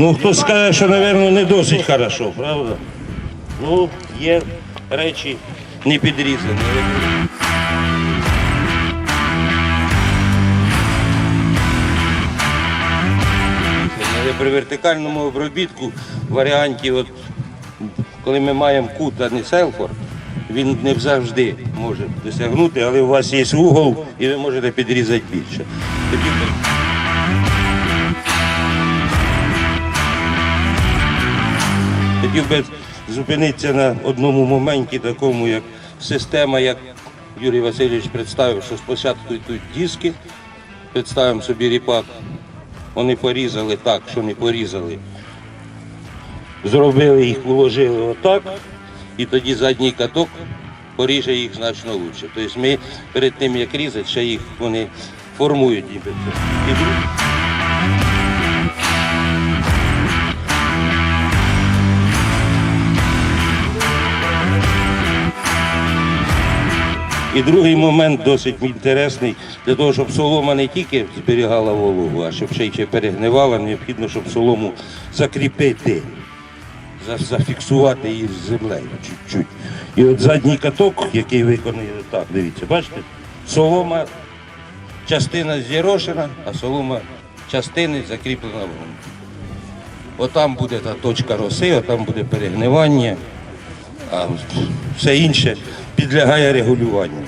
Ну, хтось скаже, що, мабуть, не досить хорошо, правда? Ну, є речі не підрізані. При вертикальному обробітку в варіанті, от, коли ми маємо кут, а не селфор, він не завжди може досягнути, але у вас є угол і ви можете підрізати більше. Тоді Хотів би зупинитися на одному моменті, такому як система, як Юрій Васильович представив, що спочатку йдуть диски, представимо собі ріпак. Вони порізали так, що не порізали. Зробили їх, уложили отак, і тоді задній каток поріже їх значно краще. Тобто ми перед тим, як різати, ще їх вони формують І другий момент досить інтересний, для того, щоб солома не тільки зберігала вологу, а щоб ще й ще перегнивала, необхідно, щоб солому закріпити, зафіксувати її з землею чуть-чуть. І от задній каток, який виконує так, дивіться, бачите, солома, частина зірошена, а солома частини закріплена в ґрунті. Отам буде та точка роси, отам буде перегнивання, а все інше підлягає регулюванню.